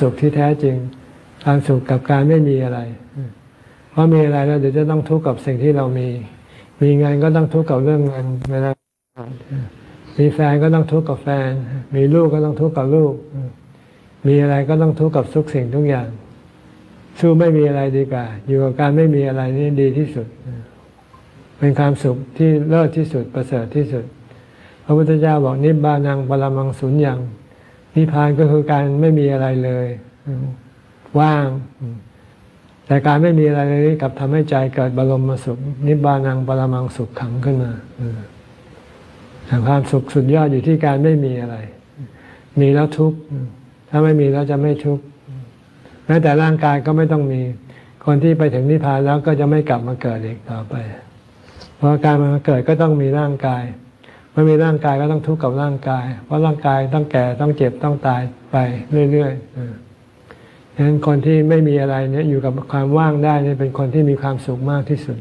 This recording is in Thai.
สุขที่แท้จริง ความสุขกับการไม่มีอะไร เพราะมีอะไรแล้วเดี๋ยวจะต้องทุกข์กับสิ่งที่เรามี มีเงินก็ต้องทุกข์กับเรื่องเงินเวลามีแฟนก็ต้องทุกข์กับแฟน มีลูกก็ต้องทุกข์กับลูก มีอะไรก็ต้องทุกข์กับทุกสิ่งทุกอย่าง สู้ไม่มีอะไรดีกว่า อยู่กับการไม่มีอะไรนี่ดีที่สุด เป็นความสุขที่เลิศที่สุดประเสริฐที่สุด พระพุทธเจ้าบอกนิบานังปรมังสุญญัง นิพพานก็คือการไม่มีอะไรเลย ว่าง แต่การไม่มีอะไรเลยกลับทำให้ใจเกิดบรมสุข นิบานังปรมังสุขขังขึ้นมาแต่ความสุขสุดยอดอยู่ที่การไม่มีอะไร มีแล้วทุกข์ถ้าไม่มีแล้วจะไม่ทุกข์แม้แต่ร่างกายก็ไม่ต้องมี คนที่ไปถึงนิพพานแล้วก็จะไม่กลับมาเกิดอีกต่อไป เพราะการมาเกิดก็ต้องมีร่างกาย มื่อมีร่างกายก็ต้องทุกข์กับร่างกาย เพราะร่างกายต้องแก่ต้องเจ็บต้องตายไปเรื่อยๆฉะนั้นคนที่ไม่มีอะไรเนี่ยอยู่กับความว่างได้เนี่ยเป็นคนที่มีความสุขมากที่สุด